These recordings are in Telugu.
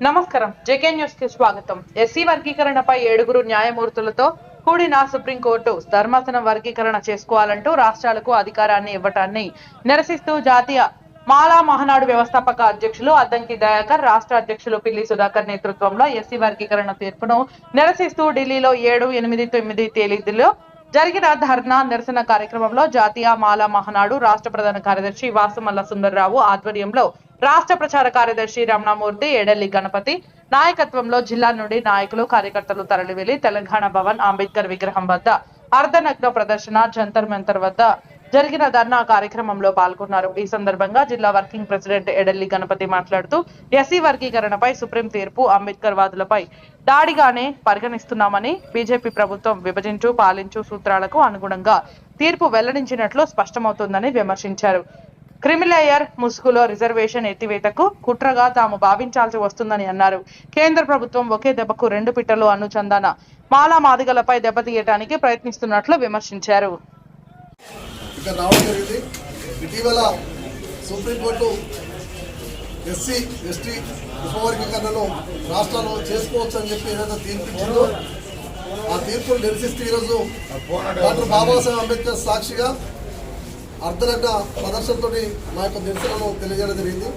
నమస్కారం. జేకే న్యూస్కి స్వాగతం. ఎస్సీ వర్గీకరణపై ఏడుగురు న్యాయమూర్తులతో కూడిన సుప్రీంకోర్టు ధర్మాసనం వర్గీకరణ చేసుకోవాలంటూ రాష్ట్రాలకు అధికారాన్ని ఇవ్వటాన్ని నిరసిస్తూ జాతీయ మాలా మహానాడు వ్యవస్థాపక అధ్యక్షులు అద్దంకి దయాకర్ రాష్ట్ర అధ్యక్షులు పిల్లి సుధాకర్ నేతృత్వంలో ఎస్సీ వర్గీకరణ తీర్పును నిరసిస్తూ ఢిల్లీలో ఏడు ఎనిమిది తొమ్మిది తేదీలో జరిగిన ధర్నా నిరసన కార్యక్రమంలో జాతీయ మాలా మహానాడు రాష్ట్ర ప్రధాన కార్యదర్శి వాసుమల్ల సుందర్రావు ఆధ్వర్యంలో రాష్ట్ర ప్రచార కార్యదర్శి రమణమూర్తి ఎడల్లి గణపతి నాయకత్వంలో జిల్లా నుండి నాయకులు కార్యకర్తలు తరలివెళ్ళి తెలంగాణ భవన్ అంబేద్కర్ విగ్రహం వద్ద అర్ధనగ్న ప్రదర్శన జంతర్ మంతర్ వద్ద జరిగిన ధర్నా కార్యక్రమంలో పాల్గొన్నారు. ఈ సందర్భంగా జిల్లా వర్కింగ్ ప్రెసిడెంట్ ఎడల్లి గణపతి మాట్లాడుతూ ఎస్సీ వర్గీకరణపై సుప్రీం తీర్పు అంబేద్కర్ వాదులపై దాడిగానే పరిగణిస్తున్నామని బీజేపీ ప్రభుత్వం విభజించు పాలించు సూత్రాలకు అనుగుణంగా తీర్పు వెల్లడించినట్లు స్పష్టమవుతుందని విమర్శించారు. క్రిమిలేయర్ ముసుగులో రిజర్వేషన్ ఎత్తివేతకు కుట్రగా తాము భావించాల్సి వస్తుందని అన్నారు. కేంద్ర ప్రభుత్వం ఒకే దెబ్బకు రెండు పిట్టలు అనుచందాన మాలా మాదిగలపై దెబ్బతీయటానికి ప్రయత్నిస్తున్నట్లు విమర్శించారు. ఇటీవల సుప్రీంకోర్టు ఎస్సీ ఎస్టీ ఉపవర్గీకరణను రాష్ట్రాల్లో చేసుకోవచ్చు అని చెప్పి ఏదైతే తీర్పు ఇచ్చిందో ఆ తీర్పును నిరసిస్తూ ఈరోజు డాక్టర్ బాబాసాహెబ్ అంబేద్కర్ సాక్షిగా అర్ధనగ్న ప్రదర్శనతో మా యొక్క నిరసనను తెలియజేయడం జరిగింది.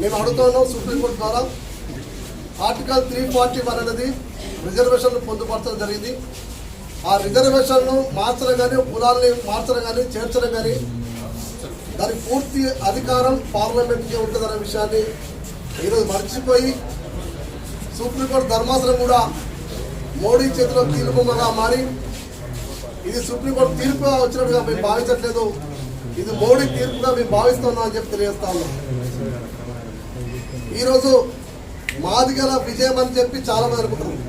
మేము అడుగుతున్నాం సుప్రీంకోర్టు ద్వారా ఆర్టికల్ త్రీ ఫార్టీ వన్ అనేది రిజర్వేషన్లు పొందుపరచడం జరిగింది. ఆ రిజర్వేషన్ను మార్చడం కానీ కులాల్ని మార్చడం కానీ చేర్చడం కానీ దాని పూర్తి అధికారం పార్లమెంట్కి ఉంటుందనే విషయాన్ని ఈరోజు మర్చిపోయి సుప్రీంకోర్టు ధర్మాసనం కూడా మోడీ చేతిలో తీర్పుగా మారి ఇది సుప్రీంకోర్టు తీర్పుగా వచ్చినట్టుగా మేము భావించట్లేదు. ఇది మోడీ తీర్పుగా మేము భావిస్తున్నాం అని చెప్పి తెలియజేస్తా ఉన్నాం. ఈరోజు మాదిగల విజయం అని చెప్పి చాలా మంది అనుకుంటున్నారు.